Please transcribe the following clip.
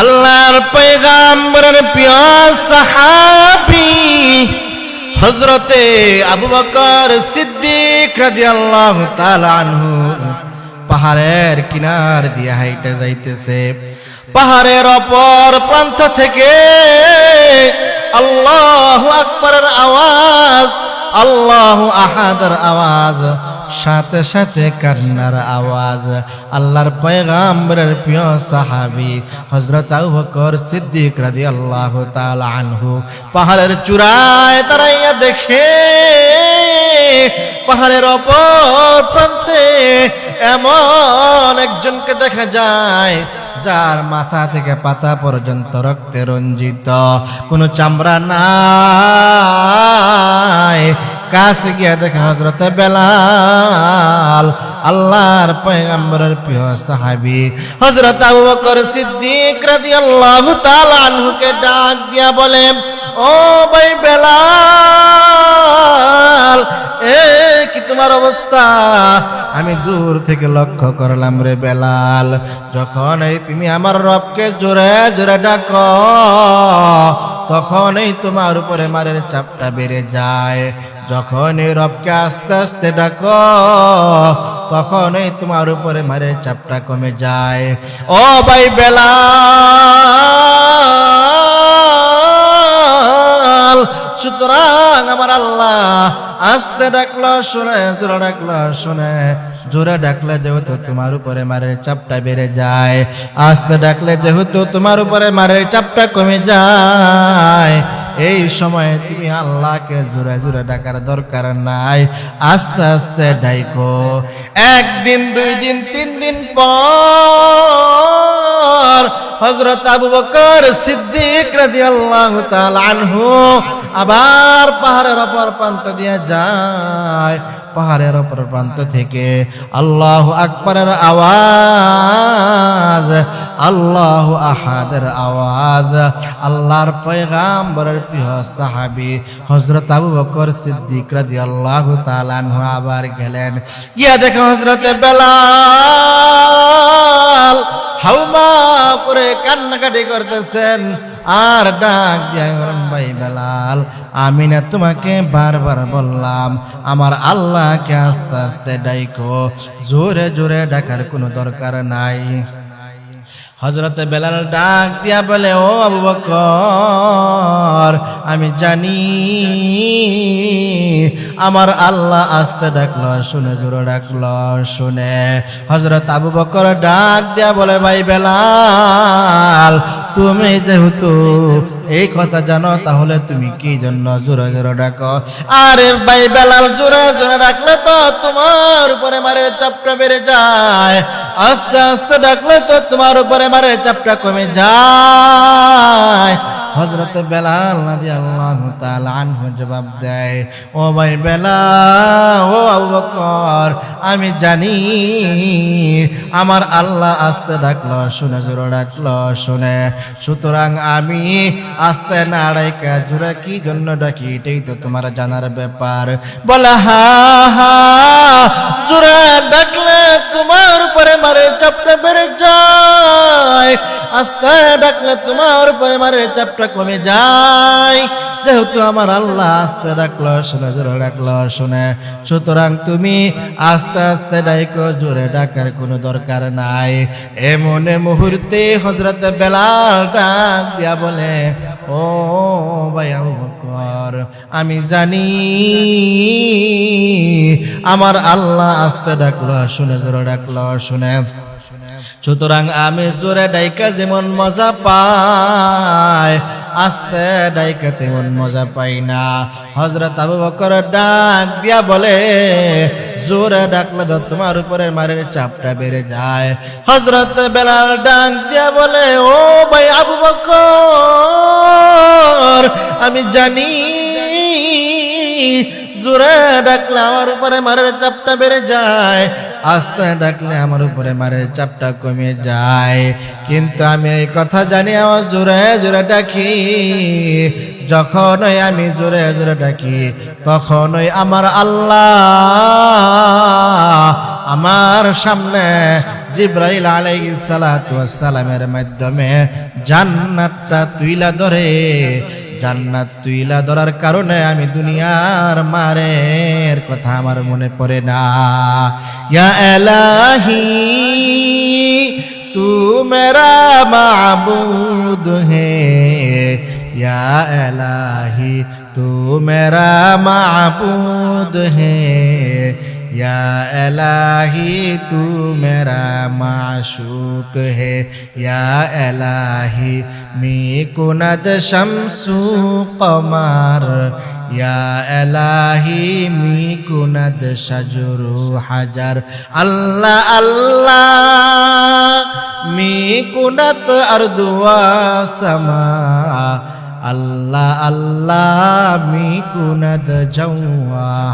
আল্লাহর পয়গাম্বরের প্রিয় সাহাবী হজরতে আবু বকর সিদ্দিক রাদিয়াল্লাহু তাআলা আনহু পাহাড়ের কিনার দিয়ে হাইটে যাইতেছে। পাহাড়ের অপর প্রান্ত থেকে আল্লাহু আকবরের আওয়াজ, আল্লাহু আহাদের আওয়াজ সাথে সাথে কান্নার আওয়াজ। আল্লাহর পয়গাম্বরের প্রিয় সাহাবি হজরত বকর সিদ্দিক রাদিয়াল্লাহু তাআলা আনহু পাহাড়ের চূড়ায় দাঁড়াইয়া দেখে, পাহাড়ের অপর প্রান্তে এমন একজনকে দেখা যায়, যার মাথা থেকে পাতা পর্যন্ত রক্তে রঞ্জিত। কোনো চামড়া নাই কাছে গিয়া দেখে হজরত বেলাল, আল্লাহর পয়গম্বরের প্রিয় সাহাবী। হজরত আবু বকর সিদ্দিক রাদিয়াল্লাহু তাআলা আনহুকে ডাক দিয়া বলে, ও ভাই বেলাল, এ কি তোমার অবস্থা? আমি দূর থেকে লক্ষ্য করলাম রে বেলাল, যখন এই তুমি আমার রবকে জোরে জোরে ডাক, তখনই তোমার উপরে মারের চাপটা বেড়ে যায়। যখন এই রবকে আস্তে আস্তে ডাক, তখনই তোমার উপরে মারের চাপটা কমে যায়। ও ভাই বেলাল, সুতরাং আমার আল্লাহ আস্তে ডাকলো, শুনে, জোরে ডাকলো, শুনে, জোরে ডাকলে যেহেতু তোমার উপরে মারের চাপটা বেড়ে যায়, আস্তে ডাকলে যেহেতু তোমার উপরে মারের চাপটা কমে যায় এই সময়ে তুমি আল্লাহকে জোরে জোরে ডাকার দরকার নাই। আস্তে আস্তে ডাইকো। একদিন, দুই দিন, তিন দিন পর হজরত আবু বকর সিদ্দিক রাদিয়াল্লাহু তাআলা আনহু আবার পাহাড়ের অপর প্রান্ত দিয়ে যায়। পাহাড়ের অপর প্রান্ত থেকে আল্লাহ আকবরের আওয়াজ আল্লাহ আহাদের আওয়াজ, আল্লাহর পয়গাম্বরের প্রিয় সাহাবী হজরত আবু বকর সিদ্দিক রাদিয়াল্লাহু তাআলা আনহু আবার গেলেন। গিয়া দেখে হজরতে বেলাল হাউমা করে কান্নাকাটি করতেছেন। আর ডাক দিয়া ভাই বেলাল, আমি না তোমাকে বারবার বললাম, আমার আল্লাহকে আস্তে আস্তে ডাইকো, জোরে জোরে ডাকার কোনো দরকার নাই। হজরত বেলাল ডাক দিয়া বলে, ও আবু বকর, আমি জানি আমার আল্লাহ আস্তে ডাকলো, শুনে জোরে ডাকলো, শুনে। হজরত আবু বকর ডাক দিয়া বলে, ভাই বেলাল, তুমি যেহেতু এই কথা জানো, তাহলে তুমি কি জন্য জোরে জোরে ডাকো? আরে ভাই বেলাল, জোরে জোরে ডাকলে তো তোমার উপরে মারে চাপটা বেড়ে যায়। আস্তে আস্তে ডাকলে তো তোমার উপরে মারে চাপটা কমে যায়। হজরত বেলাল নাদি আল্লাহ আনহু জবাব দেয়, ও ভাই বেলা ও আবু বকর, আমি জানি আমার আল্লাহ আস্তে ডাকলো, শুনে জোরে ডাকলো, শুনে। সুতরাং আমি আস্তে না ডাইকা জোরে কি জন্য ডাকি? এটাই তো তোমার জানার ব্যাপার। বলে, হা হা, জোরে ডাকলে তোমার মারে চাপটা বেড়ে যায়। আস্তে ডাকলে তোমার উপরে মারে চাপটা কমে যায়। যেহেতু আমার আল্লাহ আস্তে ডাকলো, শুনে জোরে ডাকলো, শুনে। সুতরাং তুমি আস্তে আস্তে ডাইকো, জোরে ডাকার কোনো দরকার নাই। এমনে মুহূর্তে হজরত বেলাল ডাক দিয়া বলে ও বকর, আমি জানি আমার আল্লাহ আস্তে ডাকলো, শুনে জোরে ডাকলো, শুনে। সুতরাং আমি জোরে ডাইকা যেমন মজা পাই, আস্তে ডাইকা তেমন মজা পাই না। হজরত আবু বকর ডাক দিয়া বলে জোরে ডাকলে তো তোমার উপরে মারের চাপটা বেড়ে যায়। হজরত বেলাল ডাক দিয়া বলে, ও ভাই আবু বকর, আমি জানি জোরে ডাকলে আমার উপরে মারের চাপটা বেড়ে যায়, আস্তে ডাকলে আমার উপরে মারের চাপটা কমে যায়। কিন্তু আমি এই কথা জানি, আমার জোরে জোরে ডাকি যখনই আমি জোরে জোরে ডাকি, তখনই আমার আল্লাহ আমার সামনে জিব্রাইল ওয়াস সালামের মাধ্যমে জান্নাতটা তুইলা ধরে। জান্নাত তুইলা ধরার কারণে আমি দুনিয়ার মারের কথা আমার মনে পড়ে না। ইয়া এলাহি তু মেরা মাবুদ হে। یا الہی تو میرا معبود ہے یا الہی تو میرا معشوق ہے یا الہی می کند شمس قمر یا الہی می کند شجر حجر اللہ اللہ می کند اردوا سما আল্লাহ আল্লাহ মি কুনদ জওয়া